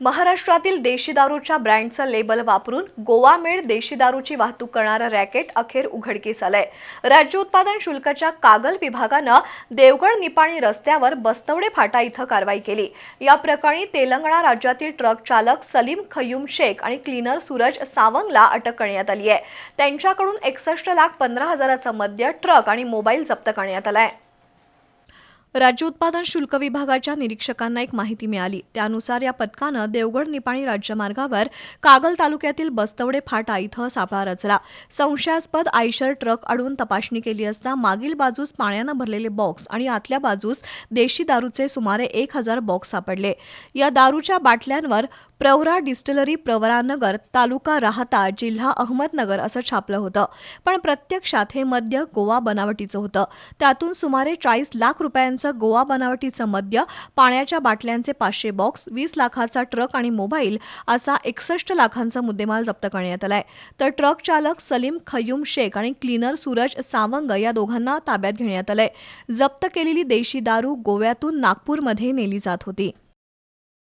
महाराष्ट्रातील देशी दारूच्या ब्रँडचं लेबल वापरून गोवा मेड देशी दारूची वाहतूक करणारं रॅकेट अखेर उघडकीस आलंय राज्य उत्पादन शुल्काच्या कागल विभागानं देवगड निपाणी रस्त्यावर बस्तवडे फाटा इथं कारवाई केली. या प्रकरणी तेलंगणा राज्यातील ट्रक चालक सलीम खयूम शेख आणि क्लीनर सूरज सावंगला अटक करण्यात आली आहे त्यांच्याकडून एकसष्ट लाख पंधरा हजाराचं मद्य ट्रक आणि मोबाईल जप्त करण्यात आलाय. राज्य उत्पादन शुल्क विभागाच्या निरीक्षकांना एक माहिती मिळाली. त्यानुसार या पथकानं देवगड निपाणी राज्यमार्गावर कागल तालुक्यातील बस्तवडे फाटा इथं सापळा रचला. संशयास्पद आयशर ट्रक अडवून तपासणी केली असता मागील बाजूस पाण्यानं भरलेले बॉक्स आणि आतल्या बाजूस देशी दारूचे सुमारे एक हजार बॉक्स सापडले. या दारूच्या बाटल्यांवर प्रवरा डिस्टिलरी प्रवरानगर तालुका राहता जिल्हा अहमदनगर असं छापलं होतं. पण प्रत्यक्षात हे मद्य गोवा बनावटीचं होतं. त्यातून सुमारे चाळीस लाख रुपयांचं गोवा बनावटीचं मद्य पाण्याच्या बाटल्यांचे पाचशे बॉक्स वीस लाखाचा ट्रक आणि मोबाईल असा एकसष्ट लाखांचा मुद्देमाल जप्त करण्यात आलाय. तर ट्रक चालक सलीम खयूम शेख आणि क्लीनर सूरज सावंग या दोघांना ताब्यात घेण्यात आलंय. जप्त केलेली देशी दारू गोव्यातून नागपूरमध्ये नेली जात होती.